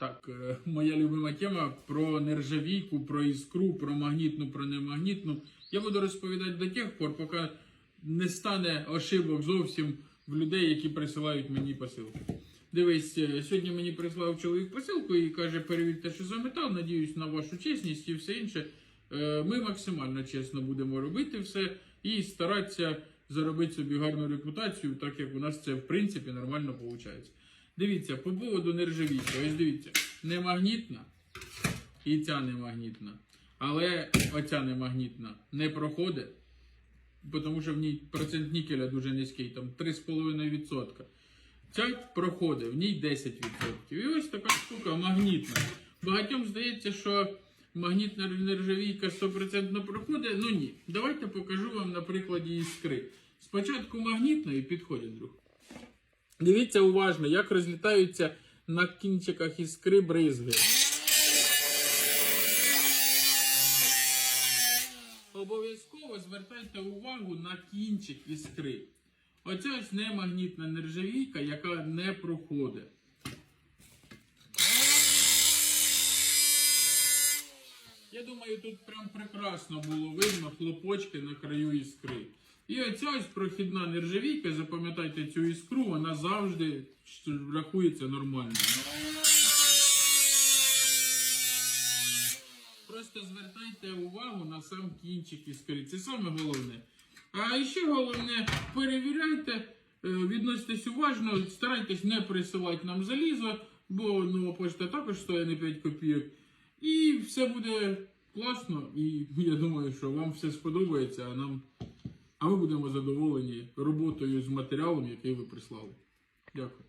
Так, е, моя любима тема про нержавійку, про іскру, про магнітну, про немагнітну. Я буду розповідати до тих пор, поки не стане ошибок зовсім в людей, які присилають мені посилки. Дивись, е, сьогодні мені прислав чоловік посилку і каже, перевірте, що за метал, надіюсь на вашу чесність і все інше. Е, Ми максимально чесно будемо робити все і старатися заробити собі гарну репутацію, так як у нас це в принципі нормально виходить. Дивіться, по поводу нержавійки, ось дивіться, немагнітна і ця немагнітна. Але оця немагнітна не проходить, тому що в ній процент нікеля дуже низький, там 3,5%. Ця проходить, в ній 10%. І ось така штука магнітна. Багатьом здається, що магнітна нержавійка 100% проходить. Ну ні. Давайте покажу вам на прикладі іскри. Спочатку магнітної підходить друг. Дивіться уважно, як розлітаються на кінчиках іскри бризги. Обов'язково звертайте увагу на кінчик іскри. Оце ось немагнітна нержавійка, яка не проходить. Я думаю, тут прям прекрасно було видно хлопочки на краю іскри. І оця ось прохідна нержавійка, запам'ятайте цю іскру, вона завжди рахується нормально. Просто звертайте увагу на сам кінчик іскри. Це саме головне. А ще головне, перевіряйте, е, відноситесь уважно, старайтесь не присилати нам залізо, бо нова почта також стоїть на 5 копійок. І все буде класно. І я думаю, що вам все сподобається, а нам. А ми будемо задоволені роботою з матеріалом, який ви прислали. Дякую.